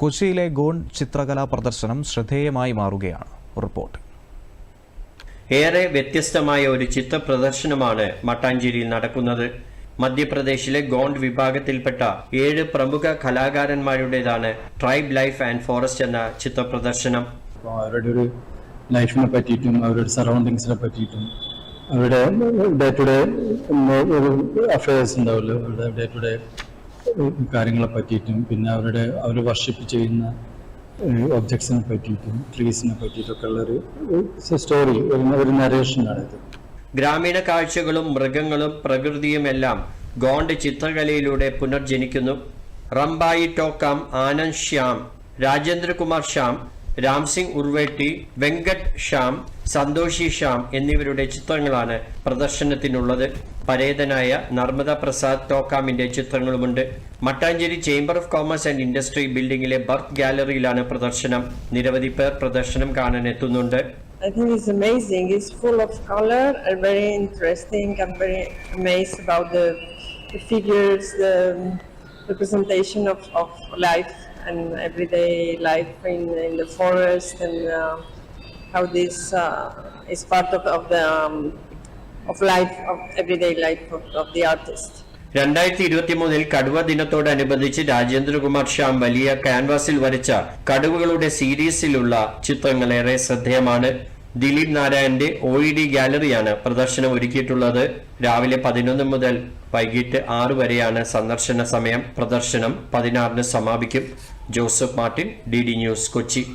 കൊച്ചിയിലെ ഗോൺ ചിത്രകലാ പ്രദർശനം ശ്രദ്ധേയമായി മാറുകയാണ്. റിപ്പോർട്ട്. ഏറെ വ്യത്യസ്തമായ ഒരു ചിത്ര പ്രദർശനമാണ് മട്ടാഞ്ചേരിയിൽ നടക്കുന്നത്. മധ്യപ്രദേശിലെ ഗോണ്ട് വിഭാഗത്തിൽപ്പെട്ട ഏഴ് പ്രമുഖ കലാകാരന്മാരുടേതാണ് ട്രൈബ് ലൈഫ് ആൻഡ് ഫോറസ്റ്റ് എന്ന ചിത്ര പ്രദർശനം അവരുടെ ഒരു ലൈഫിനെ പറ്റിയിട്ടും അവരുടെ സറൗണ്ടിങ്സിനെ പറ്റിയിട്ടും അവരുടെ ഡേ ടു ഡേ അഫയേഴ്സ് ഉണ്ടാവുമല്ലോ. അവരുടെ ഡേ ടു ഡേ കാര്യങ്ങളെ പറ്റിയിട്ടും പിന്നെ അവരുടെ അവർ വർഷിപ്പ് ചെയ്യുന്ന ഒബ്ജക്ട്സിനെ പറ്റിയിട്ടും ട്രീസിനെ പറ്റിയിട്ടൊക്കെ ഉള്ളൊരു സ്റ്റോറി ഒരു നരേഷനാണിത് ഗ്രാമീണ കാഴ്ചകളും മൃഗങ്ങളും പ്രകൃതിയുമെല്ലാം ഗോണ്ട് ചിത്രകലയിലൂടെ പുനർജനിക്കുന്നു. റംബായി ടോക്കാം ആനന്ദ് ശ്യാം രാജേന്ദ്രകുമാർ ശ്യാം രാംസിംഗ് ഉർവേട്ടി വെങ്കട്ട് ശ്യാം സന്തോഷി ശ്യാം എന്നിവരുടെ ചിത്രങ്ങളാണ് പ്രദർശനത്തിനുള്ളത് പരേതനായ നർമ്മദ പ്രസാദ് ടോക്കാമിന്റെ ചിത്രങ്ങളുമുണ്ട് Mattancherry chamber of commerce and industry ബിൽഡിംഗിലെ birth ഗാലറിയിലാണ് പ്രദർശനം നിരവധി പേർ പ്രദർശനം കാണാൻ എത്തുന്നുണ്ട് I think it's amazing. It's full of color and very interesting. I'm very amazed about the, the figures, the representation of, of life and everyday life in, in the forest and uh, how this uh, is part of, of the um, of life of everyday life of, of the artist. രണ്ടായിരത്തി ഇരുപത്തി മൂന്നിൽ കടുവ ദിനത്തോടനുബന്ധിച്ച് രാജേന്ദ്രകുമാർ ശ്യാം വലിയ ക്യാൻവാസിൽ വരച്ച കടുവകളുടെ സീരീസിലുള്ള ചിത്രങ്ങൾ ഏറെ ശ്രദ്ധേയമാണ് ദിലീപ് നാരായണന്റെ ഒ ഇ ഡി ഗാലറിയാണ് പ്രദർശനം ഒരുക്കിയിട്ടുള്ളത്. രാവിലെ പതിനൊന്ന് മുതൽ വൈകിട്ട് ആറ് വരെയാണ് സന്ദർശന സമയം. പ്രദർശനം പതിനാറിന് സമാപിക്കും. Joseph Martin D D news Kochi.